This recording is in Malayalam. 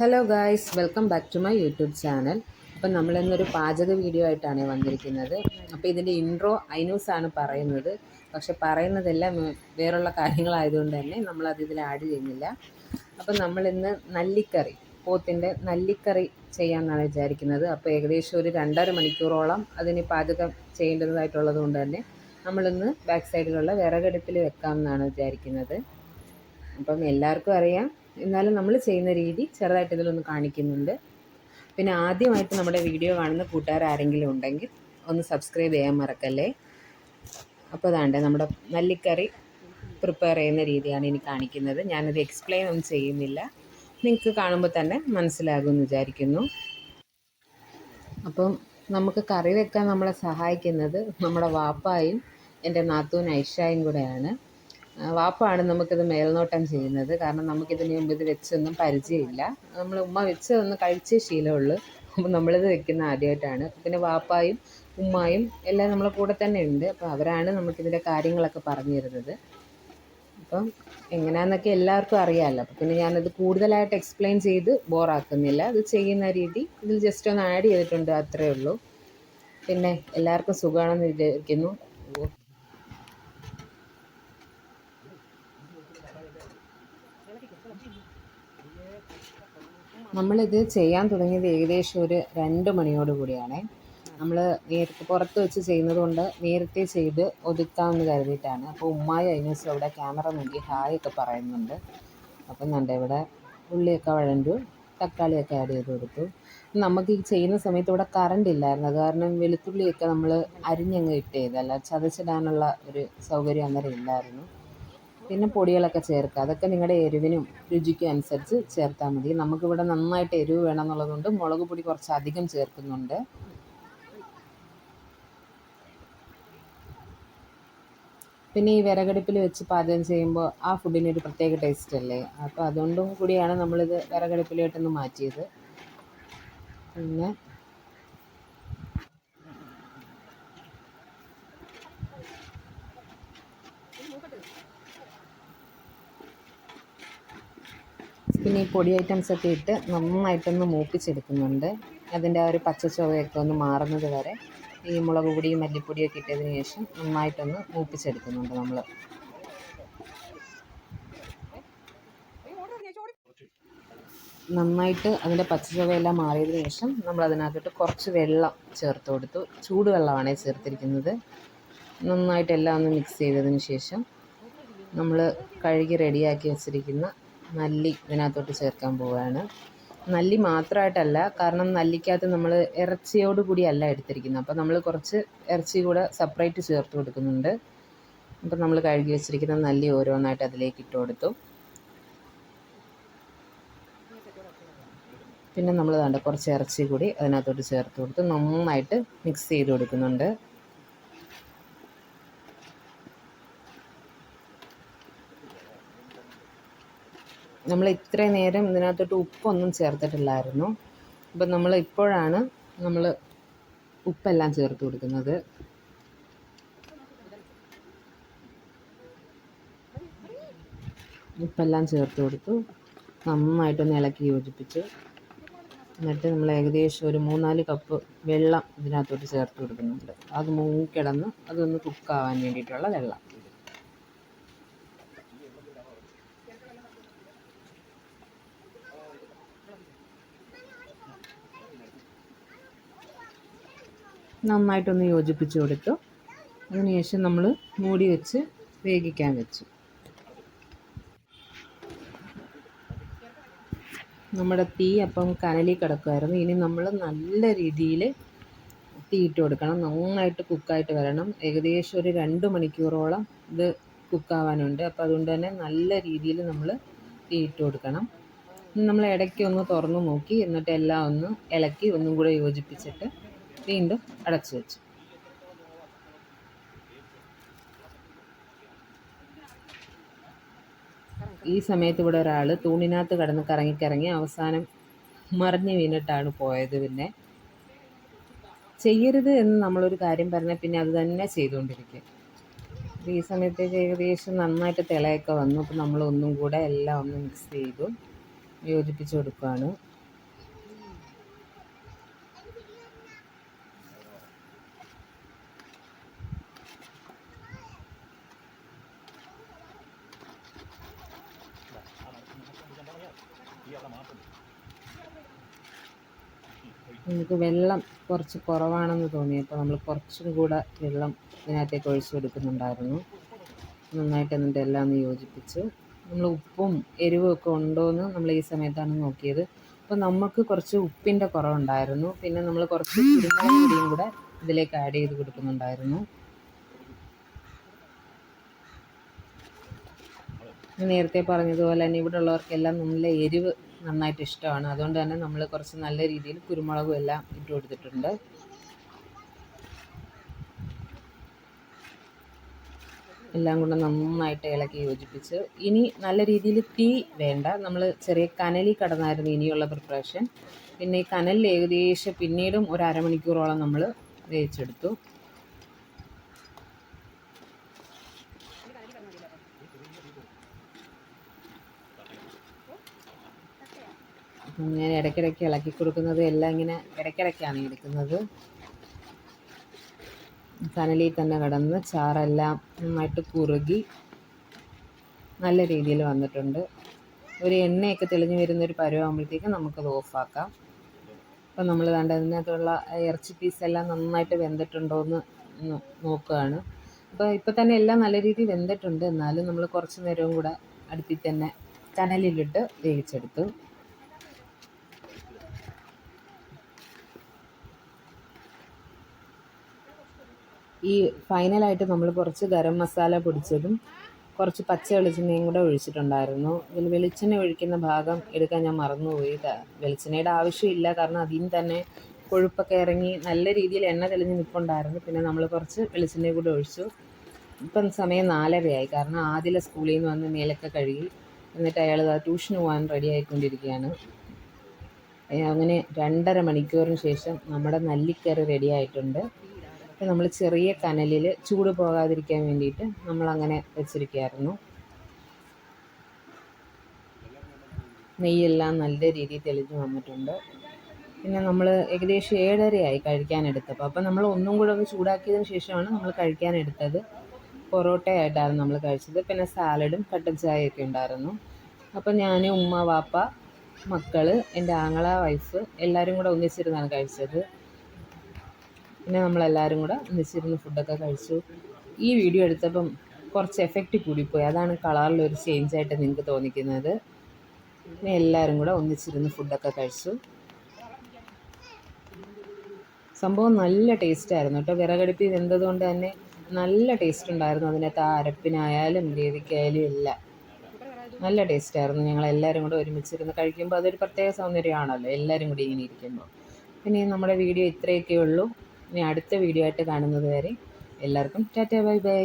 Hello guys welcome back to my YouTube channel അപ്പം നമ്മൾ ഇന്നൊരു പാചക വീഡിയോ ആയിട്ടാണ് വന്നിരിക്കുന്നത്. അപ്പോൾ ഇതിന്റെ ഇൻട്രോ ഐനൂസാണ് പറയുന്നത്. പക്ഷെ പറയുന്നതെല്ലാം വേറുള്ള കാര്യങ്ങളായതുകൊണ്ട് തന്നെ നമ്മളത് ഇതിൽ ആഡ് ചെയ്യുന്നില്ല. അപ്പം നമ്മളിന്ന് നല്ലിക്കറി പോത്തിന്റെ നല്ലിക്കറി ചെയ്യാമെന്നാണ് വിചാരിക്കുന്നത്. അപ്പോൾ ഏകദേശം ഒരു രണ്ടര മണിക്കൂറോളം അതിന് പാചകം ചെയ്യേണ്ടതായിട്ടുള്ളത് കൊണ്ട് തന്നെ നമ്മളിന്ന് ബാക്ക് സൈഡിലുള്ള വിറകടുപ്പിൽ വെക്കാമെന്നാണ് വിചാരിക്കുന്നത്. അപ്പം എല്ലാവർക്കും അറിയാം എന്നാലും നമ്മൾ ചെയ്യുന്ന രീതി ചെറുതായിട്ട് ഇതിലൊന്ന് കാണിക്കുന്നുണ്ട്. പിന്നെ ആദ്യമായിട്ട് നമ്മുടെ വീഡിയോ കാണുന്ന കൂട്ടുകാർ ആരെങ്കിലും ഉണ്ടെങ്കിൽ ഒന്ന് സബ്സ്ക്രൈബ് ചെയ്യാൻ മറക്കല്ലേ? അപ്പോൾ അതാണ്ട് നമ്മുടെ മല്ലിക്കറി പ്രിപ്പയർ ചെയ്യുന്ന രീതിയാണ് ഇനി കാണിക്കുന്നത്. ഞാനത് എക്സ്പ്ലെയിൻ ഒന്നും ചെയ്യുന്നില്ല. നിങ്ങൾക്ക് കാണുമ്പോൾ തന്നെ മനസ്സിലാകുമെന്ന് വിചാരിക്കുന്നു. അപ്പം നമുക്ക് കറി വെക്കാൻ നമ്മളെ സഹായിക്കുന്നത് നമ്മുടെ വാപ്പായും എന്റെ നാത്തൂൻ ഐഷായും കൂടെയാണ്. വാപ്പാണ് നമുക്കിത് മേൽനോട്ടം ചെയ്യുന്നത്. കാരണം നമുക്കിതിന് മുമ്പ് ഇത് വെച്ചൊന്നും പരിചയമില്ല. നമ്മൾ ഉമ്മ വെച്ച് കഴിച്ച കഴിച്ചേ ശീലമുള്ളൂ. അപ്പം നമ്മളിത് വെക്കുന്ന ആദ്യമായിട്ടാണ് പിന്നെ വാപ്പായും ഉമ്മായും എല്ലാം നമ്മളെ കൂടെ തന്നെ ഉണ്ട്. അപ്പോൾ അവരാണ് നമുക്കിതിന്റെ കാര്യങ്ങളൊക്കെ പറഞ്ഞു തരുന്നത്. അപ്പം എങ്ങനെയാണെന്നൊക്കെ എല്ലാവർക്കും അറിയാമല്ലോ അപ്പം പിന്നെ ഞാനത് കൂടുതലായിട്ട് എക്സ്പ്ലെയിൻ ചെയ്ത് ബോറാക്കുന്നില്ല അത് ചെയ്യുന്ന രീതി ഇതിൽ ജസ്റ്റ് ഒന്ന് ആഡ് ചെയ്തിട്ടുണ്ട് അത്രയേ ഉള്ളൂ. പിന്നെ എല്ലാവർക്കും സുഖമാണെന്ന് വിചാരിക്കുന്നു. നമ്മളിത് ചെയ്യാൻ തുടങ്ങിയത് ഏകദേശം ഒരു രണ്ട് മണിയോട് കൂടിയാണ്. നമ്മൾ നേരത്തെ പുറത്ത് വെച്ച് ചെയ്യുന്നത് കൊണ്ട് നേരത്തെ ചെയ്ത് ഒതുക്കാമെന്ന് കരുതിയിട്ടാണ്. അപ്പോൾ ഉമ്മായി അതിനനുസരിച്ച് അവിടെ ക്യാമറ നോക്കി ഹായ് ഒക്കെ പറയുന്നുണ്ട്. അപ്പം നല്ല ഇവിടെ ഉള്ളിയൊക്കെ വഴണ്ടു തക്കാളിയൊക്കെ ആഡ് ചെയ്ത് കൊടുത്തു. നമുക്ക് ഈ ചെയ്യുന്ന സമയത്ത് ഇവിടെ കറണ്ട് ഇല്ലായിരുന്നു. കാരണം വെളുത്തുള്ളിയൊക്കെ നമ്മൾ അരിഞ്ഞങ്ങ് ഇട്ട് ചെയ്തല്ല ചതച്ചിടാനുള്ള ഒരു സൗകര്യം അന്നേരം ഇല്ലായിരുന്നു. പിന്നെ പൊടികളൊക്കെ ചേർക്കുക. അതൊക്കെ നിങ്ങളുടെ എരിവിനും രുചിക്കും അനുസരിച്ച് ചേർത്താൽ മതി. നമുക്കിവിടെ നന്നായിട്ട് എരിവ് വേണം എന്നുള്ളതുകൊണ്ട് മുളക് പൊടി കുറച്ച് അധികം ചേർക്കുന്നുണ്ട്. പിന്നെ ഈ വിറകടുപ്പിൽ വെച്ച് പാചകം ചെയ്യുമ്പോൾ ആ ഫുഡിന് ഒരു പ്രത്യേക ടേസ്റ്റ് അല്ലേ? അപ്പോൾ അതുകൊണ്ടും കൂടിയാണ് നമ്മളിത് വിറകടുപ്പിലോട്ടൊന്ന് മാറ്റിയത്. പിന്നെ പിന്നെ ഈ പൊടി ഐറ്റംസ് ഒക്കെ ഇട്ട് നന്നായിട്ടൊന്ന് മൂപ്പിച്ചെടുക്കുന്നുണ്ട്. അതിന്റെ ആ ഒരു പച്ച ചുവയൊക്കെ ഒന്ന് മാറുന്നത് വരെ ഈ മുളക് പൊടിയും മല്ലിപ്പൊടിയൊക്കെ ഇട്ടതിന് ശേഷം നന്നായിട്ടൊന്ന് മൂപ്പിച്ചെടുക്കുന്നുണ്ട് നമ്മൾ നന്നായിട്ട് അതിന്റെ പച്ചച്ചുവയെല്ലാം മാറിയതിന് ശേഷം നമ്മൾ അതിനകത്തോട്ട് കുറച്ച് വെള്ളം ചേർത്ത് കൊടുത്തു. ചൂടുവെള്ളമാണ് ചേർത്തിരിക്കുന്നത്. നന്നായിട്ട് എല്ലാം ഒന്ന് മിക്സ് ചെയ്തതിന് ശേഷം നമ്മൾ കഴുകി റെഡിയാക്കി വെച്ചിരിക്കുന്ന നല്ലി ഇതിനകത്തോട്ട് ചേർക്കാൻ പോവുകയാണ്. നല്ലി മാത്രമായിട്ടല്ല കാരണം നല്ലിക്കകത്ത് നമ്മൾ ഇറച്ചിയോട് കൂടിയല്ല എടുത്തിരിക്കുന്നത്. അപ്പോൾ നമ്മൾ കുറച്ച് ഇറച്ചി കൂടെ സെപ്പറേറ്റ് ചേർത്ത് കൊടുക്കുന്നുണ്ട്. അപ്പോൾ നമ്മൾ കഴുകി വെച്ചിരിക്കുന്ന നല്ലി ഓരോന്നായിട്ട് അതിലേക്ക് ഇട്ട് കൊടുത്തു. പിന്നെ നമ്മൾ വേണ്ട കുറച്ച് ഇറച്ചി കൂടി അതിനകത്തോട്ട് ചേർത്ത് കൊടുത്ത് നന്നായിട്ട് മിക്സ് ചെയ്ത് കൊടുക്കുന്നുണ്ട്. നമ്മൾ ഇത്രയും നേരം ഇതിനകത്തോട്ട് ഉപ്പൊന്നും ചേർത്തിട്ടില്ലായിരുന്നു. അപ്പം നമ്മൾ ഇപ്പോഴാണ് നമ്മൾ ഉപ്പെല്ലാം ചേർത്ത് കൊടുക്കുന്നത്. ഉപ്പെല്ലാം ചേർത്ത് കൊടുത്തു. നന്നായിട്ടൊന്ന് ഇളക്കി യോജിപ്പിച്ച്. എന്നിട്ട് നമ്മൾ ഏകദേശം ഒരു മൂന്നാൽ കപ്പ് വെള്ളം ഇതിനകത്തോട്ട് ചേർത്ത് കൊടുക്കുന്നുണ്ട്. അത് മൂക്കിടന്ന് അതൊന്ന് കുക്കാവാൻ വേണ്ടിയിട്ടുള്ള വെള്ളം. നന്നായിട്ടൊന്ന് യോജിപ്പിച്ച് കൊടുത്തു. അതിനുശേഷം നമ്മൾ മൂടി വെച്ച് വേവിക്കാൻ വെച്ചു. നമ്മുടെ തീ അപ്പം കനലിൽ കിടക്കുമായിരുന്നു ഇനി നമ്മൾ നല്ല രീതിയിൽ തീ ഇട്ട് കൊടുക്കണം. നന്നായിട്ട് കുക്കായിട്ട് വരണം. ഏകദേശം ഒരു രണ്ട് മണിക്കൂറോളം ഇത് കുക്കാവാനുണ്ട്. അപ്പോൾ അതുകൊണ്ട് തന്നെ നല്ല രീതിയിൽ നമ്മൾ തീ ഇട്ട് കൊടുക്കണം. നമ്മൾ ഇടയ്ക്ക് ഒന്ന് തുറന്ന് നോക്കി. എന്നിട്ട് എല്ലാം ഒന്ന് ഇളക്കി ഒന്നും കൂടെ യോജിപ്പിച്ചിട്ട് വീണ്ടും അടച്ചു വെച്ചു. ഈ സമയത്ത് ഇവിടെ ഒരാൾ തൂണിനകത്ത് കിടന്ന് കറങ്ങിക്കറങ്ങി അവസാനം മറിഞ്ഞ് വീണിട്ടാണ് പോയത്. പിന്നെ ചെയ്യരുത് എന്ന് നമ്മളൊരു കാര്യം പറഞ്ഞാൽ പിന്നെ അത് തന്നെ ചെയ്തുകൊണ്ടിരിക്കും. ഈ സമയത്തേക്ക് ഏകദേശം നന്നായിട്ട് തിളയൊക്കെ വന്നു. അപ്പോൾ നമ്മൾ ഒന്നും കൂടെ എല്ലാം ഒന്ന് മിക്സ് ചെയ്തു യോജിപ്പിച്ചു കൊടുക്കുകയാണ് നമുക്ക് വെള്ളം കുറച്ച് കുറവാണെന്ന് തോന്നിയപ്പോൾ നമ്മൾ കുറച്ചും കൂടെ വെള്ളം ഇതിനകത്തേക്ക് ഒഴിച്ചു കൊടുക്കുന്നുണ്ടായിരുന്നു. നന്നായിട്ട് എന്നിട്ട് എല്ലാം ഒന്ന് യോജിപ്പിച്ച് നമ്മൾ ഉപ്പും എരിവും ഒക്കെ ഉണ്ടോയെന്ന് നമ്മൾ ഈ സമയത്താണ് നോക്കിയത്. അപ്പോൾ നമുക്ക് കുറച്ച് ഉപ്പിന്റെ കുറവുണ്ടായിരുന്നു. പിന്നെ നമ്മൾ കുറച്ച് കുരുമുളക് കൂടെ ഇതിലേക്ക് ആഡ് ചെയ്ത് കൊടുക്കുന്നുണ്ടായിരുന്നു. നേരത്തെ പറഞ്ഞതുപോലെ തന്നെ ഇവിടെ ഉള്ളവർക്കെല്ലാം നല്ല എരിവ് നന്നായിട്ട് ഇഷ്ടമാണ്. അതുകൊണ്ട് തന്നെ നമ്മൾ കുറച്ച് നല്ല രീതിയിൽ കുരുമുളകും എല്ലാം ഇട്ട് കൊടുത്തിട്ടുണ്ട്. എല്ലാം കൊണ്ട് നന്നായിട്ട് ഇളക്കി യോജിപ്പിച്ച് ഇനി നല്ല രീതിയിൽ തീ വേണ്ട. നമ്മൾ ചെറിയ കനലിൽ കിടന്നായിരുന്നു ഇനിയുള്ള പ്രിപ്പറേഷൻ പിന്നെ ഈ കനലിൽ ഏകദേശം പിന്നീടും ഒരു അരമണിക്കൂറോളം നമ്മൾ വേവിച്ചെടുത്തു. ഞാൻ ഇടയ്ക്കിടയ്ക്ക് ഇളക്കി കൊടുക്കുന്നത് എല്ലാം ഇങ്ങനെ ഇടയ്ക്കിടയ്ക്കാണ് എടുക്കുന്നത്. കനലിൽ തന്നെ കിടന്ന് ചാറെല്ലാം നന്നായിട്ട് കുറുകി നല്ല രീതിയിൽ വന്നിട്ടുണ്ട്. ഒരു എണ്ണയൊക്കെ തെളിഞ്ഞു വരുന്നൊരു പരുവാകുമ്പോഴത്തേക്കും നമുക്കത് ഓഫാക്കാം. അപ്പം നമ്മൾ വേണ്ട അതിനകത്തുള്ള ഇറച്ചി പീസെല്ലാം നന്നായിട്ട് വെന്തിട്ടുണ്ടോ എന്ന് നോക്കുകയാണ്. അപ്പോൾ ഇപ്പം തന്നെ എല്ലാം നല്ല രീതിയിൽ വെന്തിട്ടുണ്ട്. എന്നാലും നമ്മൾ കുറച്ച് നേരവും കൂടെ അടുപ്പിൽ തന്നെ കനലിലിട്ട് വേവിച്ചെടുത്തു. ഈ ഫൈനലായിട്ട് നമ്മൾ കുറച്ച് ഗരം മസാല പൊടിച്ചതും കുറച്ച് പച്ച വെളിച്ചെണ്ണയും കൂടെ ഒഴിച്ചിട്ടുണ്ടായിരുന്നു. ഇതിൽ വെളിച്ചെണ്ണ ഒഴിക്കുന്ന ഭാഗം എടുക്കാൻ ഞാൻ മറന്നുപോയി. വെളിച്ചെണ്ണയുടെ ആവശ്യമില്ല. കാരണം അതിൽ തന്നെ കൊഴുപ്പൊക്കെ ഇറങ്ങി നല്ല രീതിയിൽ എണ്ണ തെളിഞ്ഞ് നിൽപ്പുണ്ടായിരുന്നു പിന്നെ നമ്മൾ കുറച്ച് വെളിച്ചെണ്ണയും കൂടെ ഒഴിച്ചു. ഇപ്പം സമയം നാലരയായി. കാരണം ആദ്യം സ്കൂളിൽ നിന്ന് വന്ന് മേലൊക്കെ കഴുകി എന്നിട്ട് അയാൾ ട്യൂഷന് പോകാൻ റെഡി ആയിക്കൊണ്ടിരിക്കുകയാണ്. അങ്ങനെ രണ്ടര മണിക്കൂറിന് ശേഷം നമ്മുടെ നല്ലിക്കറി റെഡി ആയിട്ടുണ്ട്. നമ്മൾ ചെറിയ കനലിൽ ചൂട് പോകാതിരിക്കാൻ വേണ്ടിയിട്ട് നമ്മളങ്ങനെ വെച്ചിരിക്കുകയായിരുന്നു. നെയ്യെല്ലാം നല്ല രീതിയിൽ തെളിഞ്ഞു വന്നിട്ടുണ്ട്. പിന്നെ നമ്മൾ ഏകദേശം ഏഴരയായി കഴിക്കാനെടുത്തപ്പോൾ. അപ്പോൾ നമ്മൾ ഒന്നും കൂടെ ഒന്ന് ചൂടാക്കിയതിന് ശേഷമാണ് നമ്മൾ കഴിക്കാനെടുത്തത്. പൊറോട്ടയായിട്ടായിരുന്നു നമ്മൾ കഴിച്ചത്. പിന്നെ സാലഡും കട്ടൻ ചായയൊക്കെ ഉണ്ടായിരുന്നു. അപ്പോൾ ഞാൻ ഉമ്മ വാപ്പ മക്കൾ എന്റെ ആങ്ങള വൈഫ് എല്ലാവരും കൂടെ ഒന്നിച്ചിരുന്നാണ് കഴിച്ചത്. പിന്നെ നമ്മളെല്ലാവരും കൂടെ ഒന്നിച്ചിരുന്ന് ഫുഡൊക്കെ കഴിച്ചു. ഈ വീഡിയോ എടുത്തപ്പം കുറച്ച് എഫക്റ്റ് കൂടിപ്പോയി. അതാണ് കളറിലൊരു ചേഞ്ച് ആയിട്ട് നിങ്ങൾക്ക് തോന്നിക്കുന്നത്. പിന്നെ എല്ലാവരും കൂടെ ഒന്നിച്ചിരുന്ന് ഫുഡൊക്കെ കഴിച്ചു. സംഭവം നല്ല ടേസ്റ്റ് ആയിരുന്നു കേട്ടോ. വിറകടുപ്പിൽ വെന്തതുകൊണ്ട് തന്നെ നല്ല ടേസ്റ്റ് ഉണ്ടായിരുന്നു. അതിനകത്ത് ആ അരപ്പിനായാലും ഗ്രേവിക്കായാലും എല്ലാം. നല്ല ടേസ്റ്റ് ആയിരുന്നു. ഞങ്ങൾ എല്ലാവരും കൂടെ ഒരുമിച്ചിരുന്ന് കഴിക്കുമ്പോൾ അതൊരു പ്രത്യേക സൗന്ദര്യമാണല്ലോ എല്ലാവരും കൂടി ഇങ്ങനെ ഇരിക്കുമ്പോൾ പിന്നെ നമ്മുടെ വീഡിയോ ഇത്രയൊക്കെ ഉള്ളൂ. ഇനി അടുത്ത വീഡിയോ ആയിട്ട് കാണുന്നത് വരെ എല്ലാവർക്കും ടാറ്റാ ബൈ ബൈ.